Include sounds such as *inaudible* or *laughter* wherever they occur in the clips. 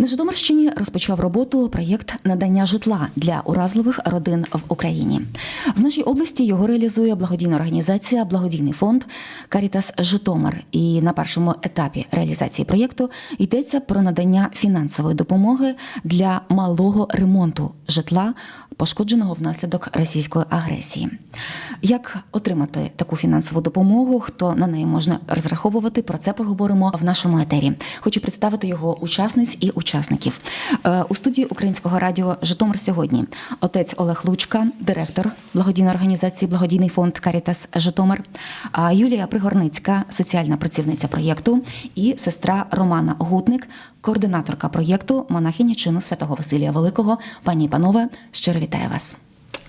На Житомирщині розпочав роботу проєкт надання житла для уразливих родин в Україні. В нашій області його реалізує благодійна організація Благодійний фонд Карітас Житомир. І на першому етапі реалізації проєкту йдеться про надання фінансової допомоги для малого ремонту житла, пошкодженого внаслідок російської агресії. Як отримати таку фінансову допомогу? Хто на неї можна розраховувати? Про це поговоримо в нашому етері. Хочу представити його учасниць і учасників Е, у студії Українського радіо Житомир сьогодні. Отець Олег Лучка, директор благодійної організації Благодійний фонд Карітас Житомир, Юлія Пригорницька, соціальна працівниця проєкту, і сестра Романа Гутник, координаторка проєкту монахиня чину святого Василія Великого. Пані і панове, щиро вітаю вас.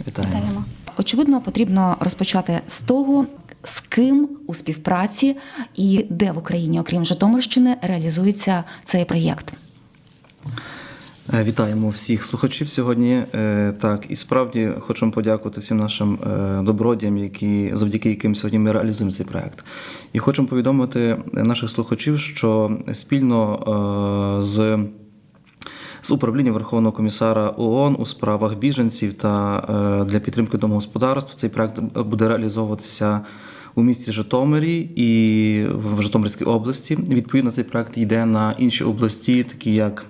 Вітаємо. Очевидно, потрібно розпочати з того, з ким у співпраці і де в Україні, окрім Житомирщини, реалізується цей проєкт. Е, Вітаємо всіх слухачів сьогодні. Е, Так, і справді хочемо подякувати всім нашим е, добродіям, які завдяки яким сьогодні ми реалізуємо цей проект. І хочемо повідомити наших слухачів, що спільно з з управлінням Верховного комісара ООН у справах біженців та для підтримки домогосподарств цей проект буде реалізовуватися у місті Житомирі і в Житомирській області. Відповідно, цей проект йде на інші області, такі як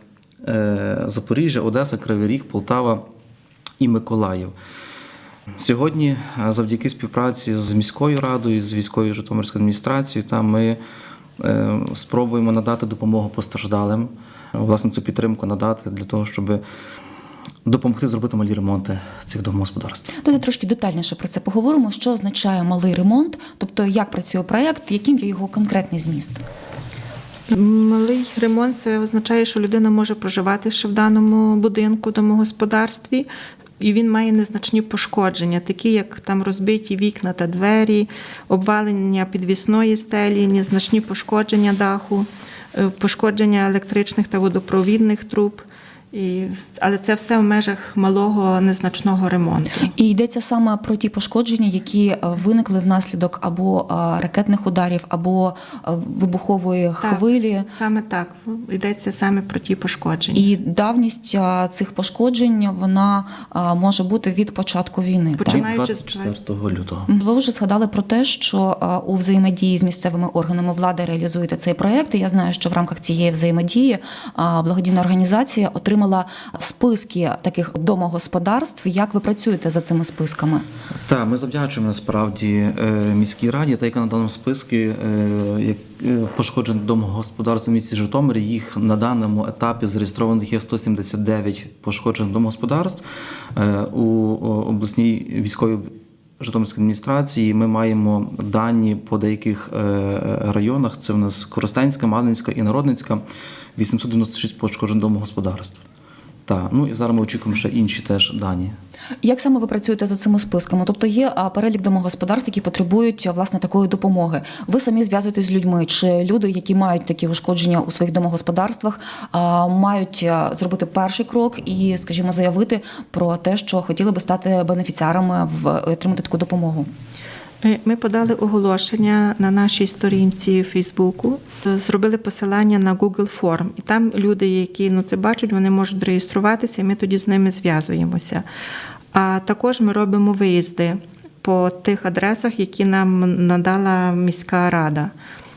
Запоріжжя, Одеса, Кривий Ріг, Полтава і Миколаїв. Сьогодні, е, завдяки співпраці з міською радою, з військовою Житомирською адміністрацією, та ми е, спробуємо надати допомогу постраждалим, власне, цю підтримку надати для того, щоб допомогти зробити малі ремонти цих домогосподарств. Давайте трошки детальніше про це поговоримо. Що означає малий ремонт, тобто як працює проєкт, яким є його конкретний зміст. Малий ремонт це означає, що людина може проживати ще в даному будинку, домогосподарстві, і він має незначні пошкодження, такі як там розбиті вікна та двері, обвалення підвісної стелі, незначні пошкодження даху, е, пошкодження електричних та водопровідних труб. І, але це все в межах малого незначного ремонту. І йдеться саме про ті пошкодження, які е, виникли внаслідок або е, ракетних ударів, або е, вибухової хвилі. Саме так йдеться саме про ті пошкодження. І давність цих пошкоджень вона може бути від початку війни. Так? Починаючи з 24 лютого. Ви вже згадали про те, що у взаємодії з місцевими органами влади реалізуєте цей проект. І я знаю, що в рамках цієї взаємодії благодійна організація отримала списки таких домогосподарств. Як ви працюєте за цими списками? Так, ми завдячуємо насправді е, міській раді, та яка надала нам списки е, як е, пошкоджених домогосподарств у місті Житомирі. Їх на даному етапі зареєстрованих є 179 пошкоджених домогосподарств у обласній військовій. Житомирської адміністрації ми маємо дані по деяких е, районах. Це в нас Коростенська, Малинська і Народницька, 896 пошкоджень домогосподарств. Так, ну і зараз ми очікуємо ще інші теж дані. Як саме ви працюєте за цими списками? Тобто є перелік домогосподарств, які потребують власне такої допомоги. Ви самі зв'язуєтесь з людьми, чи люди, які мають такі ушкодження у своїх домогосподарствах, мають зробити перший крок і, скажімо, заявити про те, що хотіли би стати бенефіціарами в отримати таку допомогу. Ми- подали оголошення на нашій сторінці Фейсбуку, зробили посилання на Google Форм. І там люди, які ну, це бачать, вони можуть реєструватися, і ми тоді з ними зв'язуємося. А також ми робимо виїзди по тих адресах, які нам надала міська рада.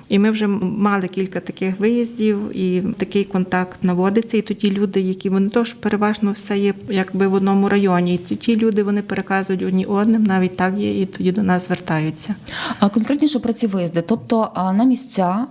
І ми вже мали кілька таких виїздів, і такий контакт наводиться. І тоді люди, які вони теж переважно все є якби в одному районі. І ті люди вони переказують одні одним, навіть так є, і тоді до нас звертаються. А конкретніше про ці виїзди, тобто на місця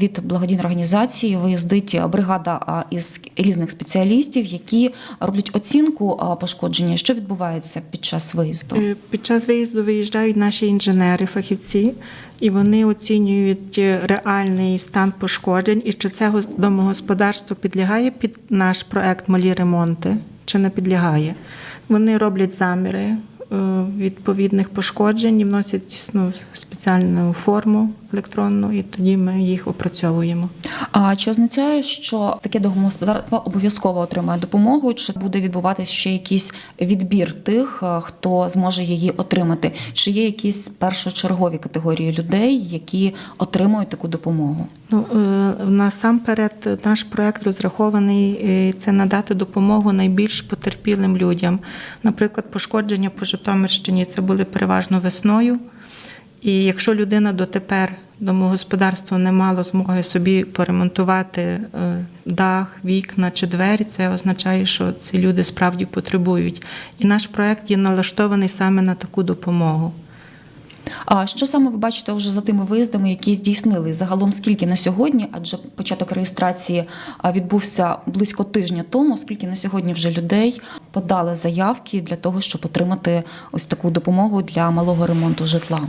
від благодійної організації виїздить бригада із різних спеціалістів, які роблять оцінку пошкодження. Що відбувається під час виїзду? Е, Під час виїзду виїжджають наші інженери, фахівці, і вони оцінюють е, реальний стан пошкоджень і чи це гос- домогосподарство підлягає під наш проект Малі ремонти, чи не підлягає. Вони роблять заміри е, відповідних пошкоджень і вносять ну, спеціальну форму електронну, і тоді ми їх опрацьовуємо. А чи означає, що таке домогосподарство обов'язково отримає допомогу? Чи буде відбуватись ще якийсь відбір тих, е, хто зможе її отримати? Чи є якісь першочергові категорії людей, які отримують таку допомогу? Ну е, насамперед, наш проект розрахований е, це надати допомогу найбільш потерпілим людям. Наприклад, пошкодження по Житомирщині це були переважно весною. І якщо людина дотепер домогосподарство не мало змоги собі поремонтувати е, дах, вікна чи двері, це означає, що ці люди справді потребують. І наш проект є налаштований саме на таку допомогу. А що саме ви бачите вже за тими виїздами, які здійснили? Загалом скільки на сьогодні? Адже початок реєстрації відбувся близько тижня тому. Скільки на сьогодні вже людей подали заявки для того, щоб отримати ось таку допомогу для малого ремонту житла?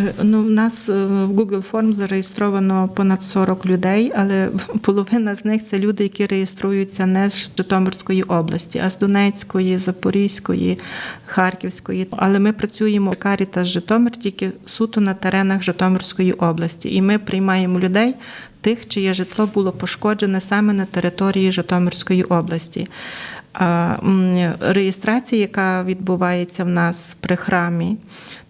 Е, Ну, в нас е, в Google Form зареєстровано понад 40 людей, але *laughs* половина з них це люди, які реєструються не з Житомирської області, а з Донецької, Запорізької, Харківської. Але ми працюємо Каріта Житомир тільки суто на теренах Житомирської області, і ми приймаємо людей. Тих, чиє житло було пошкоджене саме на території Житомирської області. Реєстрація, яка відбувається в нас при храмі,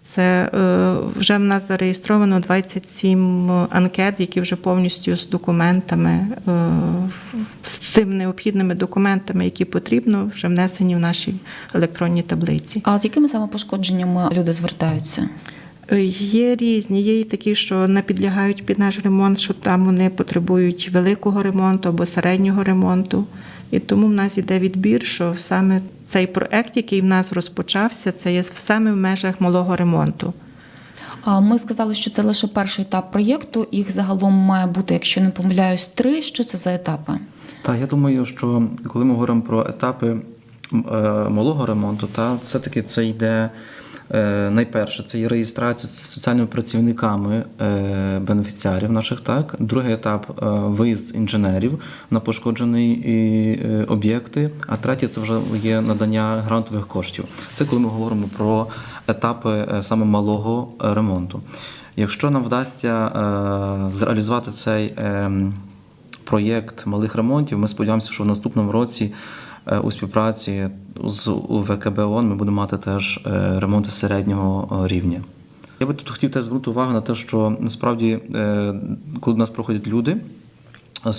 це е, вже в нас зареєстровано 27 анкет, які вже повністю з документами, е, з тими необхідними документами, які потрібно, вже внесені в наші електронні таблиці. А з якими саме пошкодженнями люди звертаються? Е, Є різні, є і такі, що не підлягають під наш ремонт, що там вони потребують великого ремонту або середнього ремонту. І тому в нас іде відбір, що саме цей проект, який в нас розпочався, це є саме в межах малого ремонту. Ми сказали, що це лише перший етап проєкту. Їх загалом має бути, якщо не помиляюсь, три. Що це за етапи? Так, я думаю, що коли ми говоримо про етапи е, малого ремонту, та все-таки це йде найперше, це є реєстрація з соціальними працівниками е, бенефіціарів наших. Так, другий етап е, виїзд інженерів на пошкоджені е, об'єкти. А третє це вже є надання грантових коштів. Це коли ми говоримо про етапи е, саме малого е, ремонту. Якщо нам вдасться е, зреалізувати цей ем, проєкт малих ремонтів. Ми сподіваємося, що в наступному році е, у співпраці з ВКБ ООН ми будемо мати теж е, ремонти середнього е, рівня. Я би тут хотів теж звернути увагу на те, що насправді, е, коли до нас проходять люди, е,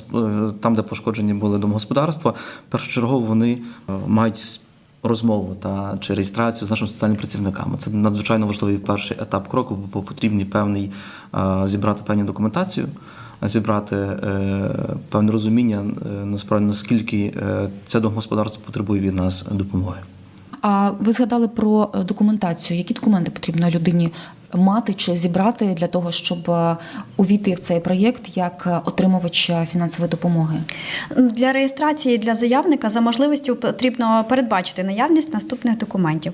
там, де пошкоджені були домогосподарства, першочергово вони е, мають розмову та чи реєстрацію з нашими соціальними працівниками. Це надзвичайно важливий перший етап кроку, бо потрібні певний е, зібрати певну документацію, зібрати е, певне розуміння е, насправді наскільки е, це домогосподарство потребує від нас допомоги. А ви згадали про документацію. Які документи потрібно людині мати чи зібрати для того, щоб е, увійти в цей проєкт як е, отримувач фінансової допомоги? Для реєстрації для заявника за можливістю потрібно передбачити наявність наступних документів.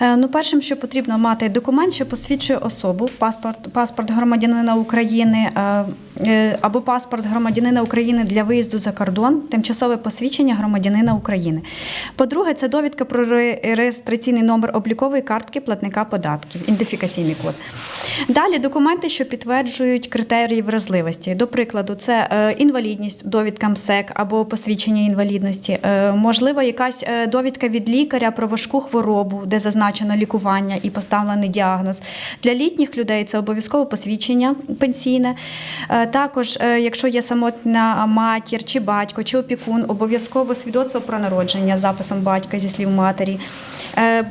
Е, Ну, першим, що потрібно мати документ, що посвідчує особу, паспорт, паспорт громадянина України або паспорт громадянина України для виїзду за кордон, тимчасове посвідчення громадянина України. По-друге, це довідка про реєстраційний номер облікової картки платника податків, ідентифікаційний код. Далі документи, що підтверджують критерії вразливості. До прикладу, це е, інвалідність, довідка МСЕК або посвідчення інвалідності. Е, Можливо, якась е, довідка від лікаря про важку хворобу, де зазначено лікування і поставлений діагноз. Для літніх людей це обов'язково посвідчення пенсійне. Також, якщо є самотня матір чи батько, чи опікун, обов'язково свідоцтво про народження з записом батька зі слів матері.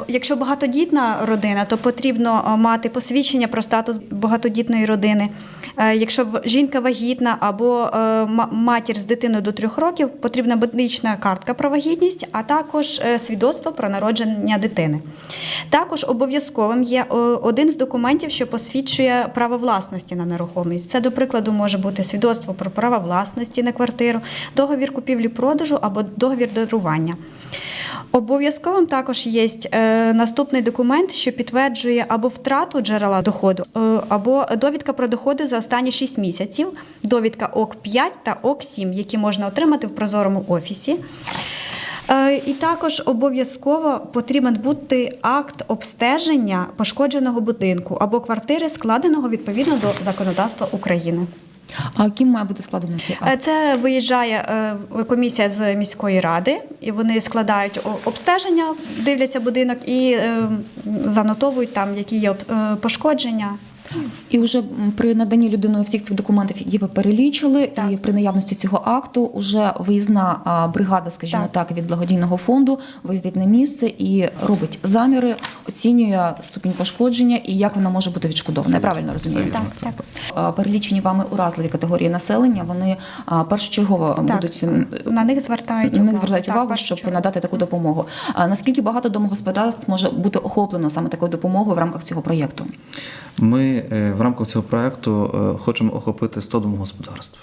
Якщо багатодітна родина, то потрібно мати посвідчення про статус багатодітної родини. Е, Якщо жінка вагітна або е, матір з дитиною до трьох років, потрібна медична картка про вагітність, а також е, свідоцтво про народження дитини. Також обов'язковим є один з документів, що посвідчує право власності на нерухомість. Це, до прикладу, може бути свідоцтво про право власності на квартиру, договір купівлі-продажу або договір дарування. Обов'язковим також є е, наступний документ, що підтверджує або втрату джерела доходу, е, або довідка про доходи за останні 6 місяців, довідка ОК 5 та ОК 7, які можна отримати в прозорому офісі. Е, І також обов'язково потрібен бути акт обстеження пошкодженого будинку або квартири, складеного відповідно до законодавства України. А ким має бути складено цей Е, акт? Це виїжджає е, комісія з міської ради, і вони складають обстеження, дивляться будинок і е, занотовують там, які є е, пошкодження. І вже при наданні людиною всіх цих документів, які ви перелічили, Так. і при наявності цього акту вже виїзна бригада, скажімо так. від благодійного фонду виїздить на місце і робить заміри, оцінює ступінь пошкодження і як вона може бути відшкодована. Я правильно розумію? Так, так. Перелічені вами уразливі категорії населення, вони першочергово Так, будуть На них звертають на них звертають Так, увагу, щоб надати таку допомогу. А наскільки багато домогосподарств може бути охоплено саме такою допомогою в рамках цього проєкту? Ми е, в рамках цього проекту е, хочемо охопити 100 домогосподарств.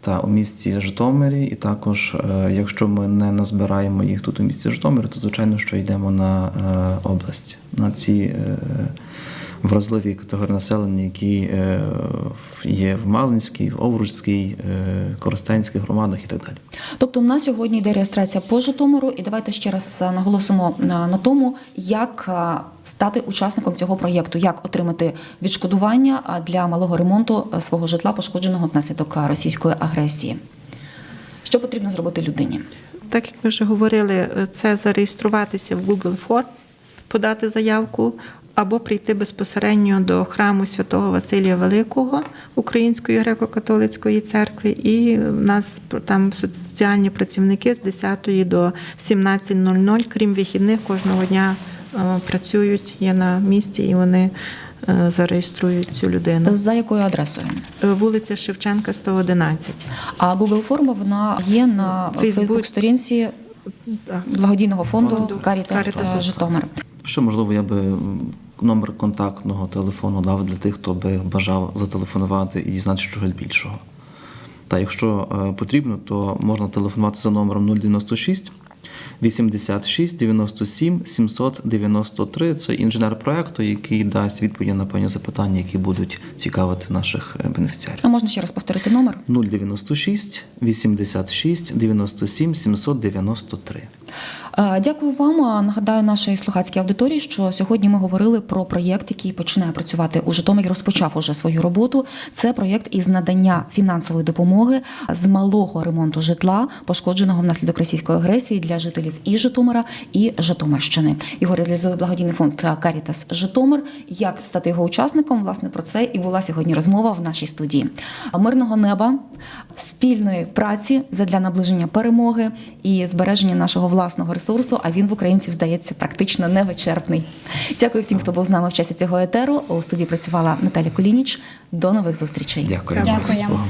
Та у місті Житомирі, і також, е, якщо ми не назбираємо їх тут у місті Житомирі, то звичайно, що йдемо на е, область, на ці вразливі категорії населення, які е, є в Малинській, в Овруцькій, е, громадах і так далі. Тобто на сьогодні йде реєстрація по Житомиру, і давайте ще раз е, наголосимо на, на тому, як стати учасником цього проєкту, як отримати відшкодування для малого ремонту свого житла, пошкодженого внаслідок російської агресії. Що потрібно зробити людині? Так як ми вже говорили, це зареєструватися в Google Form, подати заявку або прийти безпосередньо до храму святого Василія Великого Української греко-католицької церкви, і в нас там соціальні працівники з 10 до 17.00, крім вихідних, кожного дня е, працюють, є на місці і вони е, зареєструють цю людину. За якою адресою? Е, Вулиця Шевченка, 111. А Google форма вона є на Фейсбук-сторінці благодійного фонду Карітас Житомир. Ще можливо, я би номер контактного телефону дав для тих, хто би бажав зателефонувати і дізнатися чогось більшого. Та якщо е, потрібно, то можна телефонувати за номером 096 86 97 793. Це інженер проекту, який дасть відповіді на певні запитання, які будуть цікавити наших е, бенефіціарів. А можна ще раз повторити номер? 096 86 97 793. Е, Дякую вам. Е, Нагадаю нашій слухацькій аудиторії, що сьогодні ми говорили про проєкт, який починає працювати у Житомирі, розпочав уже свою роботу. Це проєкт із надання фінансової допомоги з малого ремонту житла, пошкодженого внаслідок російської агресії для жителів і Житомира, і Житомирщини. Його реалізує благодійний фонд Карітас Житомир. Як стати його учасником? Власне про це і була сьогодні розмова в нашій студії. Мирного неба, спільної праці задля наближення перемоги і збереження нашого власного ресурсу. А він в українців здається практично невичерпний. Дякую всім, хто був з нами в часі цього етеру. У студії працювала Наталя Колініч. До нових зустрічей. Дякую. Дякую.